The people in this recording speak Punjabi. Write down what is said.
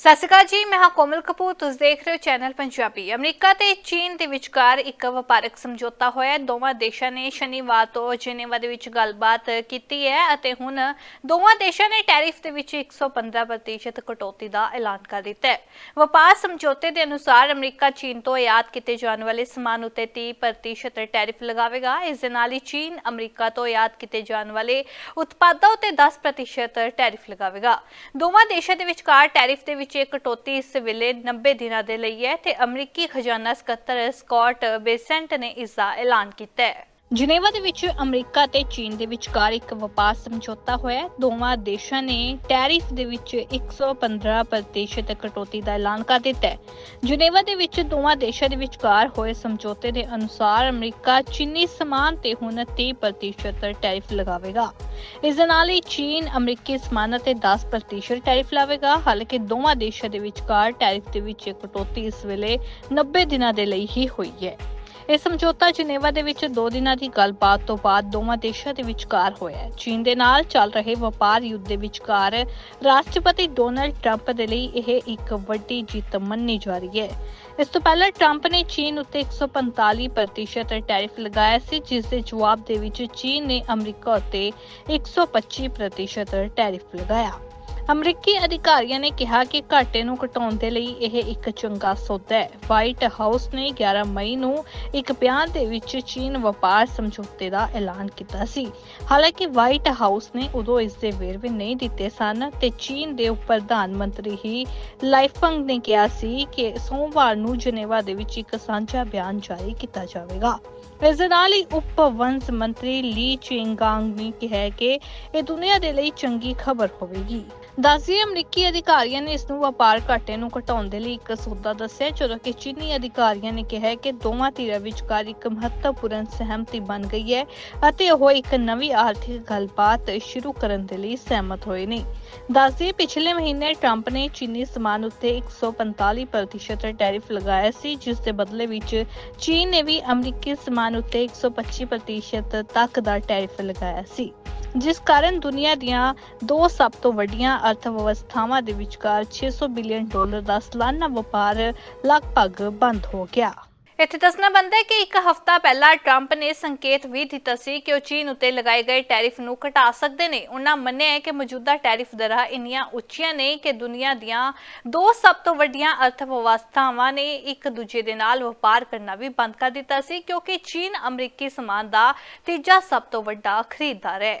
ਸਤਿ ਸ਼੍ਰੀ ਅਕਾਲ ਜੀ, ਮੈਂ ਹਾਂ ਕੋਮਲ ਕਪੂਰ, ਤੁਸੀਂ ਦੇਖ ਰਹੇ ਹੋ ਚੈਨਲ ਪੰਜਾਬੀ। ਅਮਰੀਕਾ ਤੇ ਚੀਨ ਦੇ ਵਿਚਕਾਰ ਇੱਕ ਵਪਾਰਕ ਸਮਝੌਤਾ ਹੋਇਆ ਦੋਵਾਂ ਦੇਸ਼ਾਂ ਨੇ ਸ਼ਨੀਵਾਰ ਤੋਂ ਜਨੇਵਾ ਦੇ ਵਿੱਚ ਗੱਲਬਾਤ ਕੀਤੀ ਹੈ ਅਤੇ ਹੁਣ ਦੋਵਾਂ ਦੇਸ਼ਾਂ ਨੇ ਟੈਰਿਫ ਦੇ ਵਿੱਚ 115% ਕਟੌਤੀ ਦਾ ਐਲਾਨ ਕਰ ਦਿੱਤਾ ਹੈ। ਵਪਾਰ ਸਮਝੌਤੇ ਦੇ ਅਨੁਸਾਰ ਅਮਰੀਕਾ ਚੀਨ ਤੋਂ ਆਯਾਤ ਕੀਤੇ ਜਾਣ ਵਾਲੇ ਸਮਾਨ ਉੱਤੇ 30% ਟੈਰਿਫ ਲਗਾਵੇਗਾ। ਇਸ ਦੇ ਨਾਲ ਹੀ ਚੀਨ ਅਮਰੀਕਾ ਤੋਂ ਆਯਾਤ ਕੀਤੇ ਜਾਣ ਵਾਲੇ ਉਤਪਾਦਾਂ ਉੱਤੇ 10% ਟੈਰਿਫ ਲਗਾਵੇਗਾ। ਦੋਵਾਂ ਦੇਸ਼ਾਂ ਦੇ ਵਿਚਕਾਰ ਟੈਰਿਫ ਦੇ ਵਿੱਚ ਇਹ ਕਟੌਤੀ ਇਸ ਵੇਲੇ 90 ਦਿਨਾਂ ਦੇ ਲਈ ਹੈ ਤੇ ਅਮਰੀਕੀ ਖਜ਼ਾਨਾ ਸਕੱਤਰ ਸਕਾਟ ਬੇਸੈਂਟ ਨੇ ਇਸ ਦਾ ਐਲਾਨ ਕੀਤਾ ਹੈ। ਜਨੇਵਾ ਦੇ ਵਿੱਚ ਅਮਰੀਕਾ ਤੇ ਚੀਨ ਦੇ ਵਿਚਕਾਰ ਇੱਕ ਵਪਾਰ ਸਮਝੌਤਾ ਹੋਇਆ। ਦੋਵਾਂ ਦੇਸ਼ਾਂ ਨੇ ਟੈਰਿਫ ਦੇ ਵਿੱਚ 115% ਕਟੌਤੀ ਦਾ ਐਲਾਨ ਕਰ ਦਿੱਤਾ ਹੈ। ਜਨੇਵਾ ਦੇ ਵਿੱਚ ਦੋਵਾਂ ਦੇਸ਼ਾਂ ਦੇ ਵਿਚਕਾਰ ਹੋਏ ਸਮਝੌਤੇ ਦੇ ਅਨੁਸਾਰ ਅਮਰੀਕਾ ਚੀਨੀ ਸਮਾਨ ਤੇ ਹੁਣ 30% ਟੈਰਿਫ ਲਗਾਵੇਗਾ। ਇਸ ਦੇ ਨਾਲ ਹੀ ਚੀਨ ਅਮਰੀਕੀ ਸਮਾਨਾਂ ਤੇ 10% ਟੈਰਿਫ ਲਾਵੇਗਾ। ਹਾਲਾਂਕਿ ਦੋਵਾਂ ਦੇਸ਼ਾਂ ਦੇ ਵਿਚਕਾਰ ਟੈਰਿਫ ਦੇ ਵਿੱਚ ਕਟੌਤੀ ਇਸ ਵੇਲੇ 90 ਦਿਨਾਂ ਦੇ ਲਈ ਹੀ ਹੋਈ ਹੈ। ਇਹ ਸਮਝੌਤਾ ਜਨੇਵਾ ਦੇ ਵਿੱਚ 2 ਦਿਨਾਂ ਦੀ ਗੱਲਬਾਤ ਤੋਂ ਬਾਅਦ ਦੋਵਾਂ ਦੇਸ਼ਾਂ ਦੇ ਵਿਚਕਾਰ ਹੋਇਆ ਹੈ। ਚੀਨ ਦੇ ਨਾਲ ਚੱਲ ਰਹੇ ਵਪਾਰ ਯੁੱਧ ਦੇ ਵਿਚਕਾਰ ਰਾਸ਼ਟਰਪਤੀ ਡੋਨਲਡ ਟਰੰਪ ਦੇ ਲਈ ਇਹ ਇੱਕ ਵੱਡੀ ਜਿੱਤ ਮੰਨੀ ਜਾ ਰਹੀ ਹੈ। ਇਸ ਤੋਂ ਪਹਿਲਾਂ ਟਰੰਪ ਨੇ ਚੀਨ ਉੱਤੇ 145% ਟੈਰਿਫ ਲਗਾਇਆ ਸੀ, ਜਿਸ ਦੇ ਜਵਾਬ ਦੇ ਵਿੱਚ ਚੀਨ ਨੇ ਅਮਰੀਕਾ ਉੱਤੇ 125% ਟੈਰਿਫ ਲਗਾਇਆ। ਅਮਰੀਕੀ ਅਧਿਕਾਰੀਆਂ ਨੇ ਕਿਹਾ ਕਿ ਘਾਟੇ ਨੂੰ ਘਟਾਉਣ ਦੇ ਲਈ ਇਹ ਇੱਕ ਚੰਗਾ ਸੌਦਾ ਹੈ। ਵਾਈਟ ਹਾਊਸ ਨੇ 11 ਮਈ ਨੂੰ ਇੱਕ ਬਿਆਨ ਦੇ ਵਿੱਚ ਚੀਨ ਵਪਾਰ ਸਮਝੌਤੇ ਦਾ ਐਲਾਨ ਕੀਤਾ ਸੀ। ਹਾਲਾਂਕਿ ਵਾਈਟ ਹਾਊਸ ਨੇ ਉਦੋਂ ਇਸ ਦੇ ਵੇਰਵੇ ਨਹੀਂ ਦਿੱਤੇ ਸਨ ਤੇ ਚੀਨ ਦੇ ਪ੍ਰਧਾਨ ਮੰਤਰੀ ਹੀ ਲਾਈਫੰਗ ਨੇ ਕਿਹਾ ਸੀ ਕਿ ਸੋਮਵਾਰ ਨੂੰ ਜਨੇਵਾ ਦੇ ਵਿੱਚ ਇੱਕ ਸਾਂਝਾ ਬਿਆਨ ਜਾਰੀ ਕੀਤਾ ਜਾਵੇਗਾ। ਇਸ ਦੇ ਨਾਲ ਹੀ ਉਪ ਵੰਸ਼ ਮੰਤਰੀ ਲੀ ਚਿੰਗਾਂਗ ਨੇ ਕਿਹਾ ਕਿ ਇਹ ਦੁਨੀਆ ਦੇ ਲਈ ਚੰਗੀ ਖਬਰ ਹੋਵੇਗੀ। ਦੱਸਦੀ ਅਮਰੀਕੀ ਅਧਿਕਾਰੀਆਂ ਨੇ ਇਸ ਨੂੰ ਵਪਾਰ ਘਾਟੇ ਨੂੰ ਘਟਾਉਣ ਦੇ ਲਈ ਇੱਕ ਸੌਦਾ ਦੱਸਿਆ ਜਦੋਂ ਕਿ ਚੀਨੀ ਅਧਿਕਾਰੀਆਂ ਨੇ ਕਿਹਾ ਕਿ ਦੋਵਾਂ ਧਿਰਾਂ ਵਿਚਕਾਰ ਇੱਕ ਮਹੱਤਵਪੂਰਨ ਸਹਿਮਤੀ ਬਣ ਗਈ ਹੈ ਅਤੇ ਉਹ ਇੱਕ ਨਵੀਂ ਆਰਥਿਕ ਗੱਲਬਾਤ ਸ਼ੁਰੂ ਕਰਨ ਦੇ ਲਈ ਸਹਿਮਤ ਹੋਏ ਨੇ। ਦੱਸਦੀ ਪਿਛਲੇ ਮਹੀਨੇ ਟਰੰਪ ਨੇ ਚੀਨੀ ਸਮਾਨ ਉੱਤੇ 145% ਟੈਰਿਫ ਲਗਾਇਆ ਸੀ, ਜਿਸ ਦੇ ਬਦਲੇ ਵਿੱਚ ਚੀਨ ਨੇ ਵੀ ਅਮਰੀਕੀ ਸਮਾਨ ਉੱਤੇ 125% ਤੱਕ ਦਾ ਟੈਰਿਫ ਲਗਾਇਆ ਸੀ। ਜਿਸ ਕਾਰਨ ਦੁਨੀਆ ਦੀਆਂ ਦੋ ਸਭ ਤੋਂ ਵੱਡੀਆਂ ਅਰਥ ਵਿਵਸਥਾਵਾਂ ਦੇ ਵਿਚਕਾਰ 600 ਬਿਲੀਅਨ ਡਾਲਰ ਦਾ ਸਾਲਾਨਾ ਵਪਾਰ ਲਗਭਗ ਬੰਦ ਹੋ ਗਿਆ। ਇੱਥੇ ਦੱਸਣਾ ਬੰਦਾ ਹੈ ਕਿ ਇੱਕ ਹਫ਼ਤਾ ਪਹਿਲਾਂ ਟਰੰਪ ਨੇ ਸੰਕੇਤ ਵੀ ਦਿੱਤਾ ਸੀ ਕਿ ਉਹ ਚੀਨ ਉੱਤੇ ਲਗਾਏ ਗਏ ਟੈਰਿਫ ਨੂੰ ਘਟਾ ਸਕਦੇ ਨੇ। ਉਹਨਾਂ ਮੰਨਿਆ ਹੈ ਕਿ ਮੌਜੂਦਾ ਟੈਰਿਫ ਦਰਾਂ ਇੰਨੀਆਂ ਉੱਚੀਆਂ ਨੇ ਕਿ ਦੁਨੀਆ ਦੀਆਂ ਦੋ ਸਭ ਤੋਂ ਵੱਡੀਆਂ ਅਰਥ ਵਿਵਸਥਾਵਾਂ ਨੇ ਇੱਕ ਦੂਜੇ ਦੇ ਨਾਲ ਵਪਾਰ ਕਰਨਾ ਵੀ ਬੰਦ ਕਰ ਦਿੱਤਾ ਸੀ ਕਿਉਂਕਿ ਚੀਨ ਅਮਰੀਕੀ ਸਮਾਨ ਦਾ ਤੀਜਾ ਸਭ ਤੋਂ ਵੱਡਾ ਖਰੀਦਦਾਰ ਹੈ।